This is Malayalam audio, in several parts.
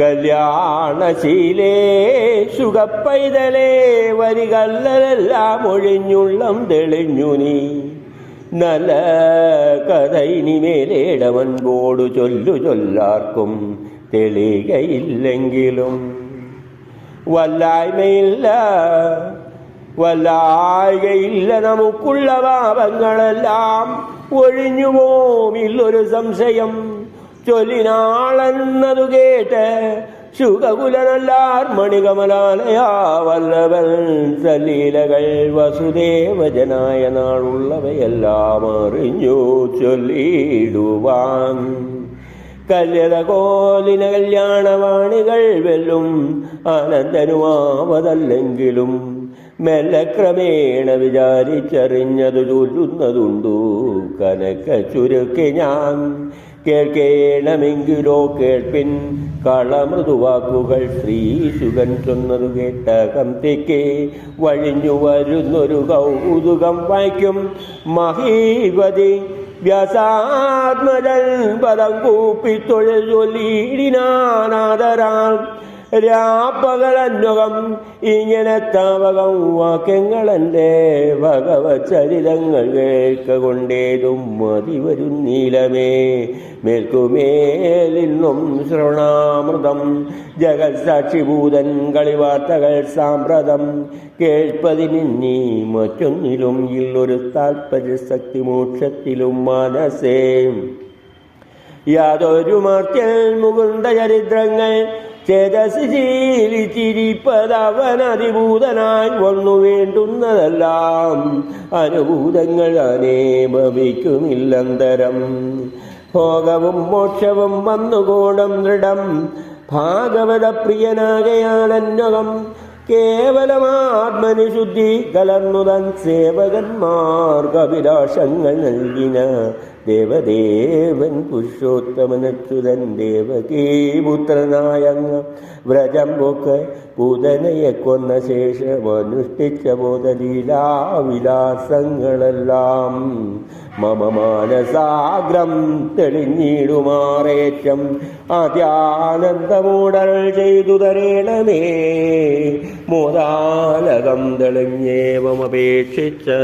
കല്യാണശീലേ സുഖപ്പൈതലേ വരികല്ലെല്ലാം ഒഴിഞ്ഞുള്ളം തെളിഞ്ഞു നീ. നല്ല കഥ ഇനിമേലേടവൻപോടു ചൊല്ലു ചൊല്ലാർക്കും തെളികയില്ലെങ്കിലും. വല്ലായ്മയില്ല വല്ലായ്കയില്ല നമുക്കുള്ള പാപങ്ങളെല്ലാം ഒഴിഞ്ഞു പോമില്ലൊരു സംശയം. ചൊല്ലിനാളെന്നതു കേട്ട് ശുഖകുലനല്ലാർ മണികമലാലയാവല്ലവൻ സലീലകൾ വസുദേവജനായ നാളുള്ളവയെല്ലാം അറിഞ്ഞു ചൊല്ലിടുവാൻ. കല്യതകോലിന കല്യാണവാണികൾ വെല്ലും ആനന്ദനുമാവതല്ലെങ്കിലും മെല്ലെ ക്രമേണ വിചാരിച്ചറിഞ്ഞതു ചൊല്ലുന്നതുണ്ടു കനക്ക ചുരുക്കി ഞാൻ. കേൾക്കേണമെങ്കിലോ കേൾപ്പിൻ കളമൃദുവാക്കുകൾ ശ്രീശുഖൻ ചൊന്നതു കേട്ട കന്തിക്കേ വഴിഞ്ഞു വരുന്നൊരു കൗതുകം വായിക്കും. മഹീപതി വ്യാസാത്മജൻ പദം കൂപ്പി തൊഴിൽ ചൊല്ലിയിടിനാനാദരാൽ രാപ്പകലന്വകം ഇങ്ങനെ താവകം വാക്യങ്ങളെന്റെ ഭഗവചരിതങ്ങൾ കേൾക്ക കൊണ്ടേതും മതി വരും നീലമേ. മേൽക്കുമേലിന്നും ശ്രവണാമൃതം ജഗത് സാക്ഷിഭൂതൻ കളിവാർത്തകൾ സാമ്പ്രതം കേൾപ്പതിന് നീ മറ്റൊന്നിലും ഇല്ലൊരു താൽപര്യ ശക്തി മോക്ഷത്തിലും മനസ്സേ യാതൊരു മർത്യൽ മുകുന്ദ ചരിത്രങ്ങൾ ചേതസ് ജീവിച്ചിരിപ്പതവൻ അതിഭൂതനായി വന്നു വേണ്ടുന്നതെല്ലാം അനുഭൂതങ്ങൾ അനേഭവിക്കുമില്ലന്തരം ഭോഗവും മോക്ഷവും വന്നുകൂടം ദൃഢം. ഭാഗവത പ്രിയനാകയാലന്വകം കേവലമാത്മനിശുദ്ധി കലർന്നുതൻ സേവകന്മാർക്ക് അഭിലാഷങ്ങൾ നൽകിന ദേവദേവൻ പുരുഷോത്തമനച്യുതൻ ദേവകീപുത്രനായങ്ങ വ്രജം പൊക്ക് പൂതനയെ കൊന്ന ശേഷം അനുഷ്ഠിച്ച ബോധലീലാവിലാസങ്ങളെല്ലാം മമ മാനസാഗ്രം തെളിഞ്ഞിടുമാറേറ്റം ആദ്യാനന്ദമൂടൽ ചെയ്തു തരേണമേ മോദാലകം തെളിഞ്ഞേവമപേക്ഷിച്ച്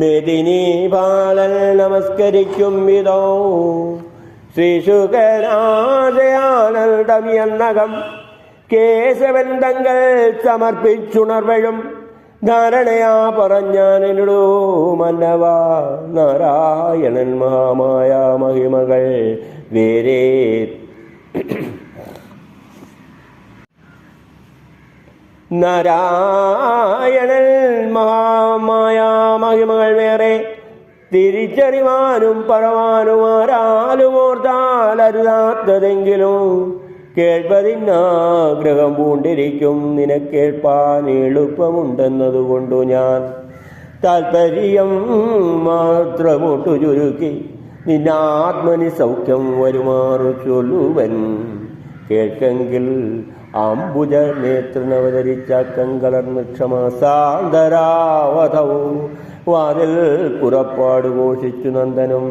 മെദിനി ബാലൻ നമസ്കരിക്കും വിധോ ശ്രീശുകരാജയാനന്ദം എന്നകം കേശവൻ തങ്ങൾ സമർപ്പിച്ചുണർവഴും ധാരണയാ പറഞ്ഞാനിടൂ മന്നവ നാരായണൻ മഹാമായ മഹിമകൾ വേരേ. നാരായണൻ മഹാമായ മഹിമകൾ വേറെ. തിരിച്ചറിവാനും പറവാനും ആരാലും ഓർത്താൽ അരുതാത്തതെങ്കിലും കേൾപ്പതിനാഗ്രഹം പൂണ്ടിരിക്കും. നിനക്കേൾപ്പാൻ എളുപ്പമുണ്ടെന്നതുകൊണ്ടു ഞാൻ താൽപ്പര്യം മാത്രമൊട്ടു ചുരുക്കി നിന്നാത്മനി സൗഖ്യം വരുമാറു ചൊല്ലുവൻ. കേൾക്കെങ്കിൽ അംബുജ നേത്രനവതരിച്ച കങ്കലർന്ന് ക്ഷമാസാന്തരാവധവും വാതിൽ പുറപ്പാട് ഘോഷിച്ചു നന്ദനും.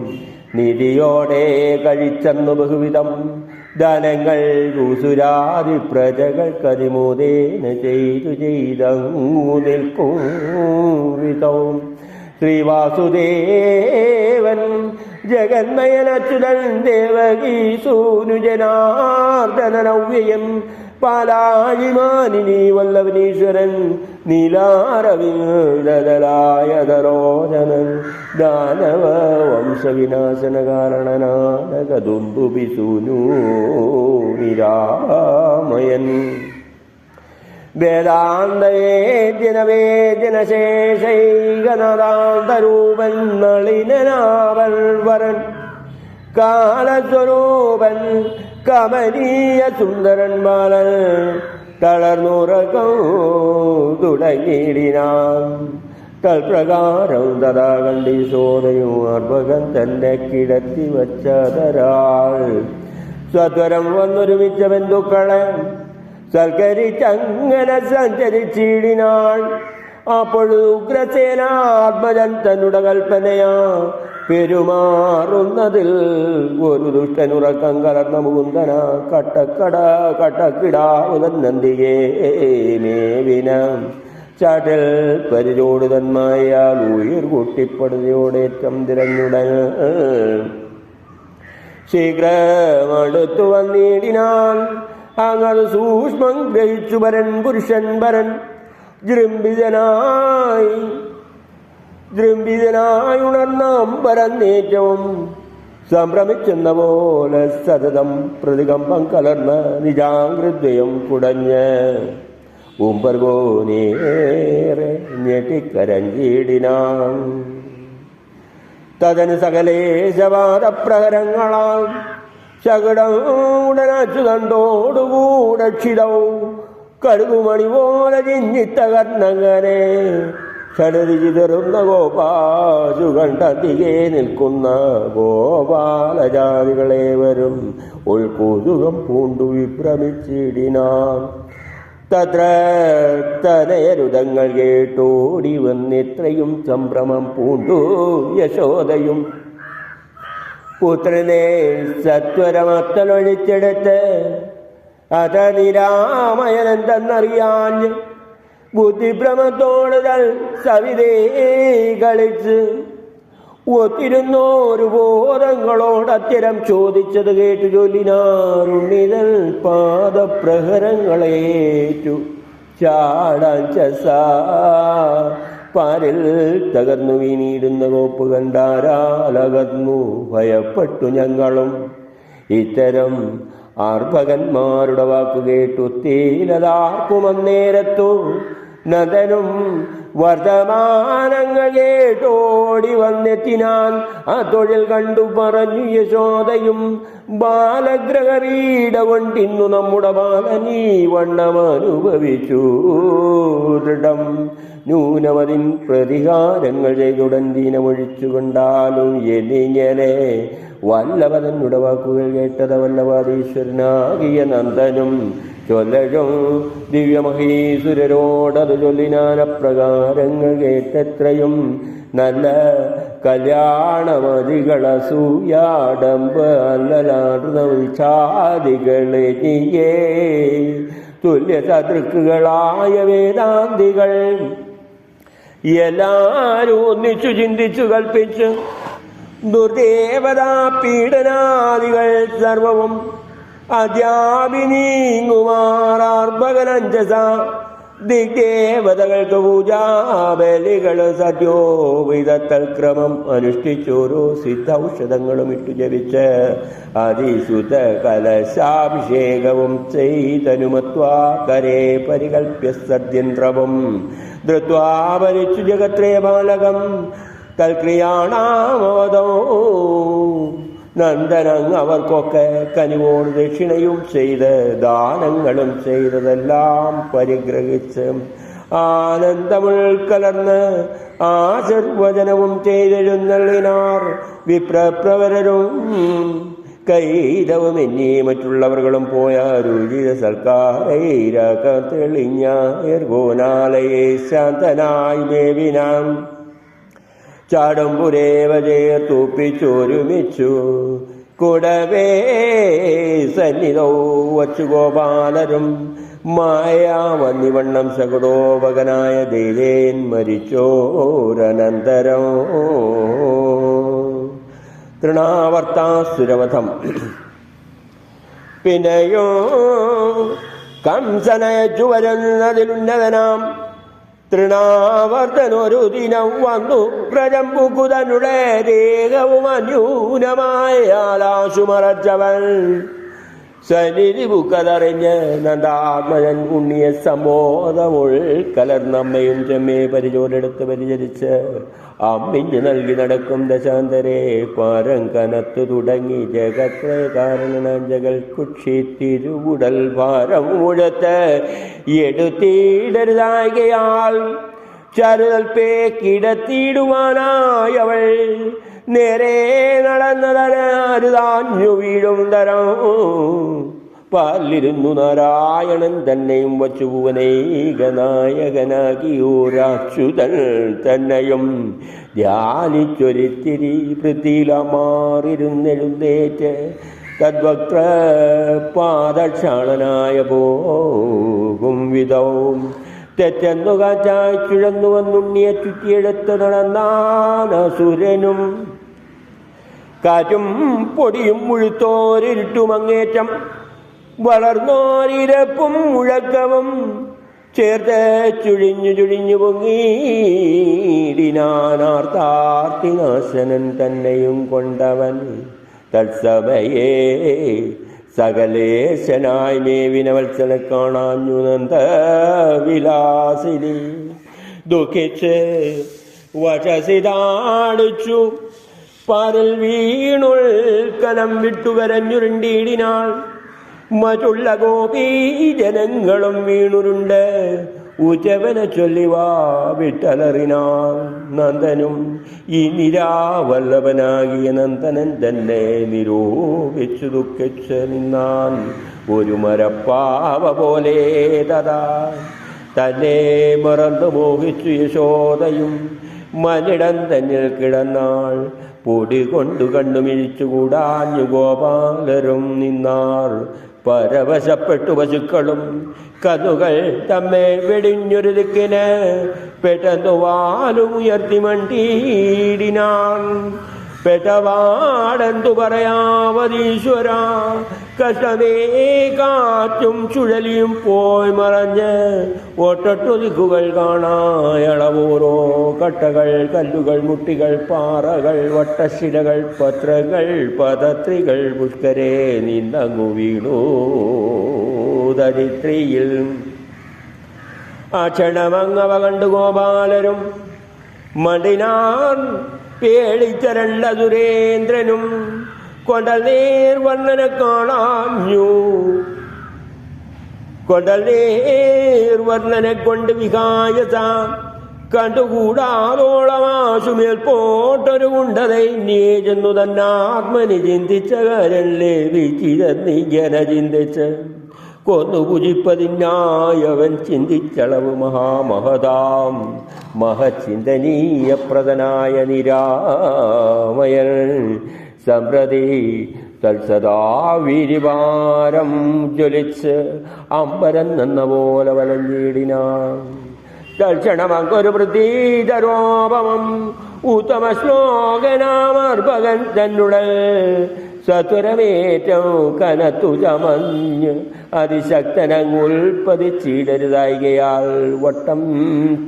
നിധിയോടെ കഴിച്ചെന്നു ബഹുവിധം ധനങ്ങൾ ൂസുരാതി പ്രജകൾ കതിമോദേന ചെയ്തു ചെയ്തങ്ങു നിൽക്കും ശ്രീവാസുദേവൻ ജഗന്മയനച്യുതൻ ദേവകീ സൂനുജനാർദ്ദനവ്യയം പാലാഴിമാനിനി വല്ലവനീശ്വരൻ നീലാരവിന്ദലായതരോചനൻ ദാനവ വംശവിനാശന കാരണനാദകദുംബുബി സൂനൂ നിരാമയൻ. വേദാന്തേജനവേദനശേഷൈകനാദാന്തരൂപൻ നളിനനാവൽ വരൻ കാലസ്വരൂപൻ കമനീയ സുന്ദരൻ ബാലൻ തളർന്നുറക്കം തുടങ്ങിയിടിനാം തൽപ്രകാരം തഥാ കണ്ടി സോദയും അർഭകൻ തന്നെ കിടത്തി വച്ചതരാൾ. സ്വത്വരം വന്നൊരുമിച്ച ബന്ധുക്കളെ സൽക്കരിച്ചങ്ങനെ സഞ്ചരിച്ചിടിനാൾ. അപ്പോൾ ഉഗ്രസേനാത്മജൻ തന്നുട കൽപ്പനയാ പെരുമാറുന്നതിൽ ഒരു ദുഷ്ടനുറക്കം കലർന്ന മുകുന്ദന കട്ടക്കട കട്ടക്കിടാവുതൻ നന്ദിയേ മേവിന. ചാട്ടിൽ പരിചോടിതന്മായാൽ ഉയർ കൂട്ടിപ്പടുതയോടേറ്റം തിരഞ്ഞുടൻ ശീഘ്രമടുത്തു വന്നിടിനാൽ അങ്ങത് സൂക്ഷ്മം ഗ്രഹിച്ചു വരൻ പുരുഷൻ വരൻ. ജൃംഭിതനായി ജൃംഭിതനായി പരന്നേറ്റവും സംഭ്രമിച്ചെന്ന പോലെ സതതം പ്രതികമ്പം കലർന്ന നിജാങ്കൃദ്വയം കുടഞ്ഞ് ഉമ്പർഗോനേറെ ഞെട്ടിക്കരഞ്ചീടിനാം. തതന് സകലേശവാദപ്രഹരങ്ങളാൽ ശകടം ഉടനച്ചു തണ്ടോടുകൂടെ ക്ഷിതവും കടുകുമണി പോലെ ചിഞ്ഞിത്തകർന്നങ്ങനെ ഷടതി ചിതറുന്ന ഗോപാശു കണ്ടതികെ നിൽക്കുന്ന ഗോപാലജാതികളെ വരും ഉൾക്കുതുകം പൂണ്ടു വിഭ്രമിച്ചിടിനാൻ തത്ര തനയരുതങ്ങൾ കേട്ടോടി വന്നിത്രയും സംഭ്രമം പൂണ്ടു യശോദയും. പുത്രനെ സത്വരമത്തലൊഴിച്ചെടുത്ത് അത ബുദ്ധിഭ്രമത്തോടുകൾ സവിതേ കളിച്ച് ഒത്തിരുന്നോരു ബോധങ്ങളോട് അത്തരം ചോദിച്ചത് കേട്ടു ചൊല്ലിനാറുണ്ണിതൽ പാദപ്രഹരങ്ങളേറ്റു. ചാടാൻ ചസ പാരിൽ തകർന്നു വീണിടുന്ന കോപ്പ് കണ്ടാരാലകന്നു ഭയപ്പെട്ടു ഞങ്ങളും. ഇത്തരം ആർഭകന്മാരുടെ വാക്കുകേട്ടു കേട്ടു തീലതാർക്കുമന്നേരത്തു നദനും വർത്തമാനങ്ങൾ കേട്ടോടി വന്നെത്തിനാൻ ആ തൊഴിൽ കണ്ടു പറഞ്ഞു യശോദയും. ബാലഗ്രഹരീട കൊണ്ടിന്നു നമ്മുടെ ബാലനീ വണ്ണം അനുഭവിച്ചു. ദൃഢം ന്യൂനമതിൻ പ്രതികാരങ്ങൾ ചെയ്തുടൻ ദീനമൊഴിച്ചുകൊണ്ടാലും എന്നിങ്ങനെ വല്ലവതൻ വാക്കുകൾ കേട്ടത് വല്ലവാദീശ്വരനാകിയ നന്ദനും ചൊല്ലഴും ദിവ്യമഹീസുരരോടത് ചൊല്ലിനാനപ്രകാരങ്ങൾ കേട്ടെത്രയും നല്ല കല്യാണമതികളസൂയാടമ്പ് അല്ലലാടുന്ന വിച്ഛാദികളെ നീയേ. തുല്യ സദൃക്കുകളായ വേദാന്തികൾ എല്ലാരും ഒന്നിച്ചു ചിന്തിച്ചു കൽപ്പിച്ചു ദുർദേവതാ പീഡനാദികൾ സർവവും അധ്യാപിനീങ്ങുമാറാർഭകനഞ്ചസ ദിഗ്ദേവതകൾക്ക് പൂജാബലികൾ സത്യോവിധത്തൽ ക്രമം അനുഷ്ഠിച്ചോരോ സിദ്ധൌഷധങ്ങളും ഇട്ടു ജപിച്ച് അതിശുദ്ധ കലശാഭിഷേകവും ചെയ്തനുമത്വാ. കരേ പരികൽപ്യ സദ്യന്ത്രവും ധൃത്വാ പരിച്ചു ജഗത്രേ ബാലകം. തൽക്രിയാണാമവതോ. നന്ദനങ് അവർക്കൊക്കെ കനിവോട് ദക്ഷിണയും ചെയ്ത് ദാനങ്ങളും ചെയ്തതെല്ലാം പരിഗ്രഹിച്ച് ആനന്ദമുൾ കലർന്ന് ആശീർവചനവും ചെയ്തെഴുന്നള്ളിനാർ വിപ്രപ്രവരരും. കൈതവും എന്നീ മറ്റുള്ളവർകളും പോയ രുചിത സർക്കാരൈരക തെളിഞ്ഞ ശാന്തനായി ദേവിനാം ചാടുമ്പുരേവ ചേർത്തുപ്പിച്ചൊരുമിച്ചു കുടവേ സന്നിധോ വച്ചു ഗോപാലരും മായാവന്നിവണ്ണം സകുടോപകനായ ദേവേൻ മരിച്ചോരനന്തരോ. തൃണാവർത്താസുരവധം. പിന്നെയോ കംസനയച്ചു വരുന്നതിലുന്നതനാം തൃണാവർത്തനൊരു ദിനം വന്നു. പ്രജമ്പുകുതനുടെ ദേഹവും അന്യൂനമായ മറച്ചവൻ സന്നിധി ബുക്കതറിഞ്ഞ് നന്ദാത്മജൻ ഉണ്ണിയ സമോദമുൾ കലർന്നമ്മയും ചെമ്മേ പരിചോടെടുത്ത് പരിചരിച്ച് അമ്മിഞ്ഞു നൽകി നടക്കും ദശാന്തരെ പാരം കനത്തു തുടങ്ങി ജഗത്രയ കാരണനാഞ്ചകൾ കുക്ഷി തിരുവുടൽ ഭാരം മുഴത്ത് എടുത്തിടരുതായകയാൽ ചരുതൽപ്പേ കിടത്തിയിടുവാനായവൾ നേരെ നടന്നതരുതാഞ്ഞു വീഴും തരം. പാലിരുന്നു നാരായണൻ തന്നെയും വച്ചു ഭുവനൈക നായകനാകിയോരാച്യുതൻ തന്നെയും. ധ്യാനിച്ചൊരിത്തിരി പൃഥ്വിയിലമാറിരുന്നെഴുന്നേറ്റ് തദ്വക്ര പാദക്ഷാളനായ പോകും വിധവും. തെറ്റെന്നു ചുഴന്നു വന്നുണ്ണിയെ ചുറ്റിയെടുത്ത് നടന്നാൻ കാറ്റും പൊടിയും മുഴുത്തോരിട്ടുമങ്ങേറ്റം. വളർന്നോരിരപ്പും മുഴക്കവും ചേർത്ത് ചുഴിഞ്ഞു ചുഴിഞ്ഞു പൊങ്ങിയിടിനാനാർത്താർത്തിനാശനൻ തന്നെയും കൊണ്ടവൻ. തത്സമയേ സകലേശനായി മേവിനവത്സല കാണാഞ്ഞു നന്ദ വിലാസിനി. ദുഃഖിച്ച് വശസിതാടിച്ചു പാരൽ വീണുൾ കലം വിട്ടുകരഞ്ഞുരുണ്ടിയിടിനാൾ മറ്റുള്ള ഗോപി ജനങ്ങളും വീണുരുണ്ട്. ഉറ്റവനെ ചൊല്ലിവാ വിട്ടലറിനാൾ. നന്ദനും ഈ നിരാവല്ലഭനാകിയ നന്ദനൻ തന്നെ നിരൂപിച്ചു ദുഃഖിച്ച് നിന്നാൻ ഒരു മരപ്പാവ പോലെ തഥാ തന്നെ മറന്നു മോഹിച്ചു യശോദയും മനിടം തന്നിൽ കിടന്നാൾ. പൊടി കൊണ്ടു കണ്ണുമിഴിച്ചുകൂടാഞ്ഞു ഗോപാലരും നിന്നാർ. പരവശപ്പെട്ടു പശുക്കളും കഥകൾ തമ്മെ വെടിഞ്ഞൊരു ദിക്കിന് പെട്ടെന്നു വാലും ഉയർത്തി മണ്ടീടിനാൻ പെട്ടവാടെന്തു പറയാവതീശ്വര? കഷ്ടതേ കാറ്റും ചുഴലിയും പോയി മറഞ്ഞ് ഒട്ടൊട്ടു ദിക്കുകൾ കാണായളവോരോ കട്ടകൾ കല്ലുകൾ മുട്ടികൾ പാറകൾ വട്ടശിലകൾ പത്രകൾ പദത്രികൾ പുഷ്കരെ നിന്നങ്ങു വീണു ദരിത്രിയിൽ ആ ക്ഷണമങ്ങവ കണ്ടു ഗോപാലരും മടിനാർ പേടിച്ചരണ്ട സുരേന്ദ്രനും. കൊടൽ നേർ വർണനെ കാണാഞ്ഞു കൊടൽ നീർവർണനെ കൊണ്ട് വികായസ കണ്ടുകൂടാതോളമാശുമേൽ പോട്ടൊരു ഉണ്ടതൈ നീ ചെന്നു തന്നാത്മനി ചിന്തിച്ച കരല്ലേ വിചിരന്നിജന ചിന്തിച്ച്. കൊന്നു പുജിപ്പതിനായവൻ ചിന്തിച്ചളവ് മഹാമഹതാം. മഹചിന്തനീയപ്രദനായ നിരാമയൻ സമ്പ്രതി തത്സദാ വീരിവാരം ജ്വലിച്ച് അമ്പരം നിന്ന പോലെ വലഞ്ഞിടിനാൻ ദർശനമങ്കൊരു പ്രതീതരോപമം ഉത്തമ ശ്ലോകനാമർഭകൻ തന്നുടൽ. സത്വരമേറ്റം കനത്തു ചമഞ്ഞ് അതിശക്തനങ്ങുൽപ്പതിച്ചിടരുതായികയാൽ വട്ടം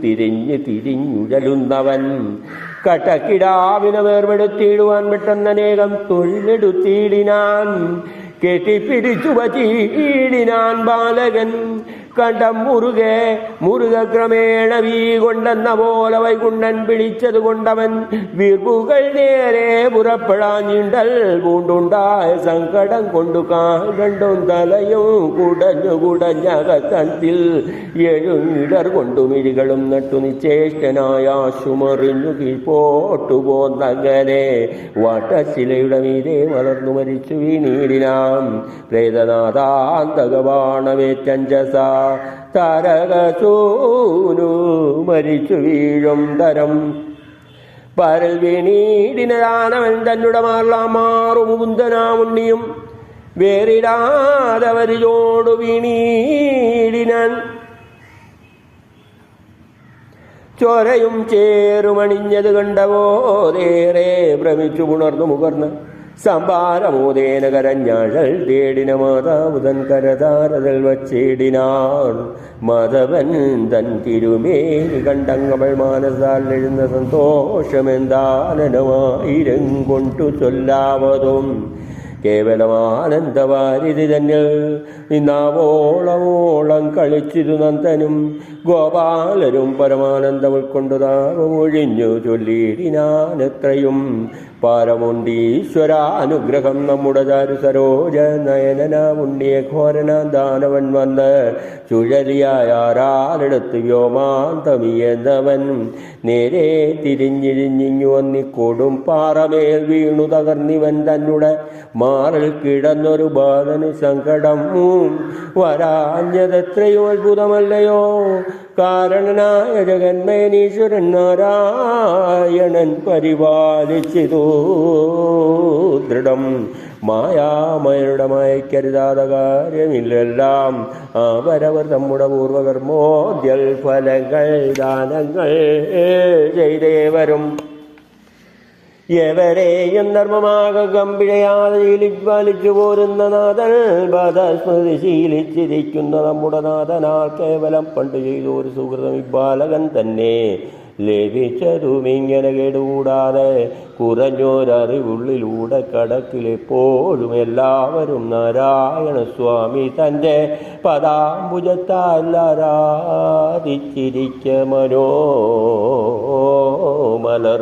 തിരിഞ്ഞ് തിരിഞ്ഞുഴലുന്നവൻ കട്ടക്കിടാവിനെ വേർപെടുത്തിയിടുവാൻ പെട്ടെന്നനേകം തൊഴിലെടുത്തിയിടിനാൻ. കെട്ടിപ്പിടിച്ചു വച്ചിടിനാൻ ബാലകൻ കണ്ടം മുറുകെ മുറുക ക്രമേണ വീ കൊണ്ടെന്ന പോലെ വൈകുണ്ഠൻ പിടിച്ചത് കൊണ്ടവൻ വീർപ്പുകൾ നേരെ പുറപ്പെടാഞ്ഞിണ്ടൽ പൂണ്ടുണ്ടായ സങ്കടം കൊണ്ടു കാണ്ടും തലയും കുടഞ്ഞു കുടഞ്ഞകത്തത്തിൽ എഴുമിടർ കൊണ്ടു മിഴികളും നട്ടു നിശ്ചേഷ്ടനായ ആശുമറിഞ്ഞു കീഴ്പോട്ടു പോന്നങ്ങനെ വട്ടശിലയുടെ മീതെ വളർന്നു മരിച്ചു വീണീടിനാം പ്രേതനാഥാന്തകവാണവേറ്റഞ്ചസ താരകസൂനു മരിച്ചു വീഴും തരം. പരൽ വീണീടിനദാനവൻ തന്നുടെ മാറു മുകുന്ദനാമുണ്ണിയും വേറിടാതവരിലോടു ചൊരയും ചോരയും കണ്ടവോ ഏറെ ഭ്രമിച്ചു പുണർന്നു മുകർന്ന് സംഭാരമോദേന കരഞ്ഞാഴൽ തേടിന മാതാവുതൻ കരതാരതൽ വച്ചേടിനാൾ മാധവൻ തൻ തിരുമേനി കണ്ടങ്ങവൾ മാനസാൽ എഴുന്ന സന്തോഷമെന്താനനമായിരം കൊണ്ടു ചൊല്ലാവതും. കേവലമാനന്ദവാരിതി തന്നെ നിന്നാവോളമോളം കളിച്ചിരു നന്ദനും. ഗോപാലരും പരമാനന്ദം ഉൾക്കൊണ്ടു താപമൊഴിഞ്ഞു ചൊല്ലിയിടിനാൻ എത്രയും പരമുണ്ടീശ്വര അനുഗ്രഹം നമ്മുടെ ചാരു സരോജ നയനന ഘോരന ദാനവൻ വന്ന് ചുഴലിയായ ആരാളെടുത്ത് വ്യോമാന്തമിയെന്നവൻ. നേരെ തിരിഞ്ഞിരിഞ്ഞിഞ്ഞു വന്നി കൊടും പാറമേൽ വീണു തകർന്നിവൻ തന്നെ മാറിൽ കിടന്നൊരു ബാലന് സങ്കടം. വരാഞ്ഞതെത്രയോ അത്ഭുതമല്ലയോ. കാരണനായ ജഗന്മേനീശ്വരൻ നാരായണൻ പരിപാലിച്ചിതു. ദൃഢം. മായാമയരുടെ മയക്കരുതാത കാര്യമില്ലെല്ലാം. അവരവർ നമ്മുടെ പൂർവകർമ്മോദ്യൽ ഫലങ്ങൾ ദാനങ്ങൾ ചെയ്തേ വരും എവരെയും ധർമ്മമാക ഗംഭീരയാതെ ശീലിപ്പാലിച്ചു പോരുന്ന നാഥൻ ബധസ്മൃതി ശീലിച്ചിരിക്കുന്ന നമ്മുടെ നാഥനാൽ കേവലം പണ്ട് ചെയ്തു ഒരു സുഹൃതം ഇബ്ബാലകൻ ബാലകൻ തന്നെ ലഭിച്ചതും ഇങ്ങനെ കേടുകൂടാതെ കുറഞ്ഞൊരറിവുള്ളിലൂടെ കടക്കിലെപ്പോഴും എല്ലാവരും നാരായണ സ്വാമി തന്റെ പദാംബുജത്താൽ മലർ